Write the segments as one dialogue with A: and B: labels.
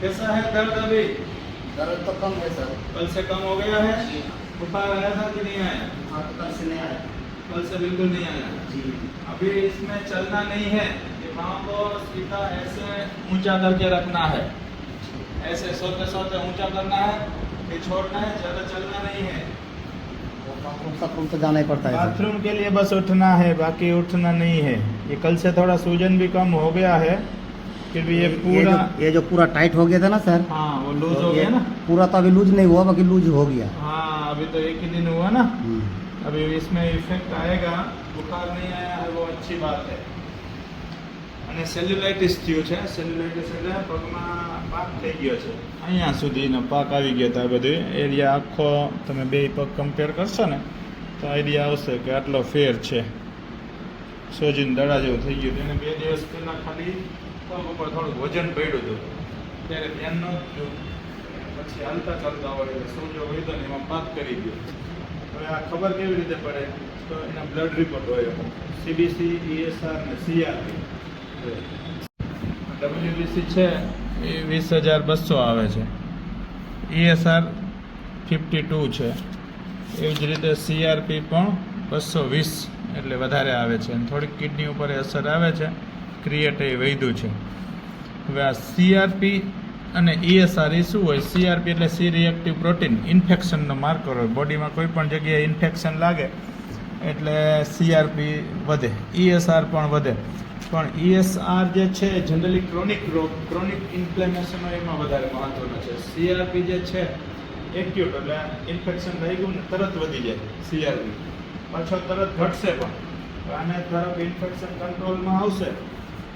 A: कैसा है दर्द अभी?
B: दर्द तो कम है सर।
A: कल से कम हो गया है? बुखार आया था कि नहीं आया?
B: हाँ तो कल से नहीं आया।
A: कल से बिल्कुल नहीं आया।
B: जी।
A: अभी इसमें चलना नहीं है पाँव को सीधा ऐसे ऊँचा करके रखना है। ऐसे सोते सोते ऊँचा करना है फिर छोड़ना है ज़्यादा चलना नहीं है।
B: बाथरूम तो जाना ही पड़ता है
A: बाथरूम के लिए बस उठना है बाकी उठना नहीं है। ये कल से थोड़ा सूजन भी कम हो गया है फिर भी ये
B: ये
A: पूरा
B: जो ये जो पूरा टाइट हो गया था ना सर
A: हाँ वो लूज
B: तो
A: हो
B: ये
A: गया ना
B: पूरा तो अभी लूज नहीं हुआ बाकी लूज हो गया
A: हाँ अभी तो एक ही दिन हुआ ना
B: हम्म।
A: अभी इसमें इफेक्ट आएगा बुखार नहीं आया है वो अच्छी बात है અને સેલ્યુલાઇટિસ થયું છે સેલ્યુલાઇટિસ એટલે પગમાં પાક થઈ ગયો છે અહીંયા સુધીનો પાક આવી ગયો તો આ બધું એરિયા આખો તમે બે પગ કમ્પેર કરશો ને તો આઈડિયા આવશે કે આટલો ફેર છે સોજીને દડા જેવું થઈ ગયું એને બે દિવસ પહેલાં ખાલી પગ ઉપર થોડું વજન પડ્યું હતું. ત્યારે ધ્યાન નહોતું પછી હાલતા ચાલતા હોય એટલે સોજો હોય તો ને એમાં પાક કરી ગયો. હવે આ ખબર કેવી રીતે પડે? તો એના બ્લડ રિપોર્ટ હોય. સીબીસી ઈએસઆર ને સીઆરપી ડબ્લ્યુબીસી છે એ વીસ હજાર બસો આવે છે. ઈએસઆર ફિફ્ટી ટુ છે. એવી જ રીતે સીઆરપી પણ બસો વીસ. એટલે વધારે આવે છે. થોડીક કિડની ઉપર અસર આવે છે. ક્રિએટ એ વૈધું છે. હવે આ સીઆરપી અને ઈએસઆર એ શું હોય? સીઆરપી એટલે સી રિએક્ટિવ પ્રોટીન ઇન્ફેક્શનનો માર્કર હોય. બોડીમાં કોઈ પણ જગ્યાએ ઇન્ફેક્શન લાગે, એટલે સીઆરપી વધે. ઈએસઆર પણ વધે. પણ ઈએસઆર જે છે જનરલી ક્રોનિક રોગ ક્રોનિક ઇન્ફ્લેમેશન એમાં વધારે મહત્વનો છે. સીઆરપી જે છે એક્યુટ એટલે ઇન્ફેક્શન થઈ ગયું ને તરત વધી જાય. સીઆરપી પાછો તરત ઘટશે પણ. આને કે ઇન્ફેક્શન કંટ્રોલમાં આવશે.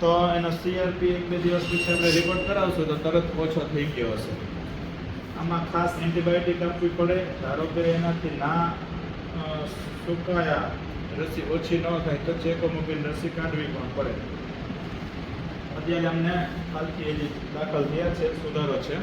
A: તો એનો સીઆરપી એક બે દિવસ પછી આપણે રિપોર્ટ કરાવશું તો તરત ઓછો થઈ ગયો હશે. આમાં ખાસ એન્ટીબાયોટિક આપવી પડે, ધારો કે એનાથી ના સુકાયા, રસી ઓછી ન થાય તો ચેકો મૂકીને રસી કાઢવી પણ પડે. અત્યારે અમને હાલથી દાખલ થયા છે, સુધારો છે.